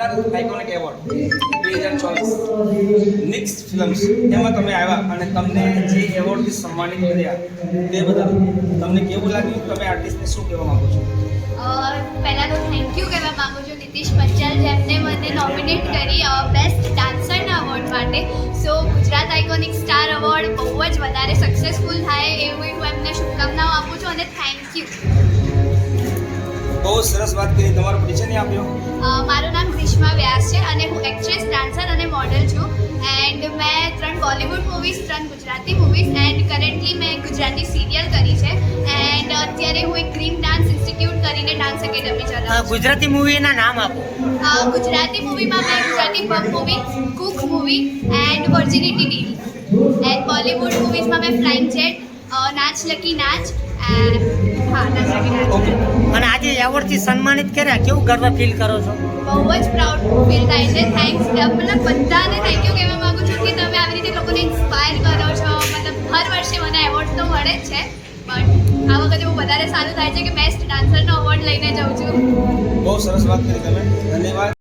Gujarat iconic award બે હજાર ચોવીસ. નિક્સ ફિલ્મ્સ એમાં તમે આવ્યા અને તમને જે એવોર્ડથી સન્માનિત કર્યા તે બદલ તમને કેવું લાગ્યું? તમે આર્ટિસ્ટને શું કહેવા માગો છો? પહેલાં તો થેન્ક યુ કહેવા માગું છું નીતિશ પંચાલ જેમને મને નોમિનેટ કરી બેસ્ટ ડાન્સરના એવોર્ડ માટે. So Gujarat iconic star award બહુ જ વધારે સક્સેસફુલ થાય એવી હું એમને શુભકામનાઓ આપું છું અને થેન્ક યુ બહુ સરસ વાત કરી તમારો પરિચય નહીં આપ્યો? મારું નામ બોલિવૂડ મૂવીઝ ત્રણ ગુજરાતી મૂવીઝ એન્ડ કરન્ટલી મેં ગુજરાતી સિરિયલ કરી છે. એન્ડ અત્યારે હું એક ગ્રીન ડાન્સ ઇન્સ્ટિટ્યૂટ કરીને ડાન્સ એકેડમી ચલાવું ગુજરાતી મૂવીના નામ આપો. ગુજરાતી મૂવીમાં મેં Gujarati pub movie cook movie and virginity deal and Bollywood મૂવીઝમાં મેં ફ્લાઇંગ જેટ નાચ લકી નાચ અને આજે એવોર્ડથી સન્માનિત કર્યા? કેવું ગર્વ ફીલ કરો છો? બહુ જ પ્રાઉડ ફીલ થાય છે. થેન્ક્સ મતલબ બધાને એવોર્ડ જ છે બટ આ વખતે બહુ વધારે સારું થાય છે કે બેસ્ટ ડાન્સરનો અવોર્ડ લઈને જાઉં છું. બહુ સરસ વાત કરી તમે. ધન્યવાદ.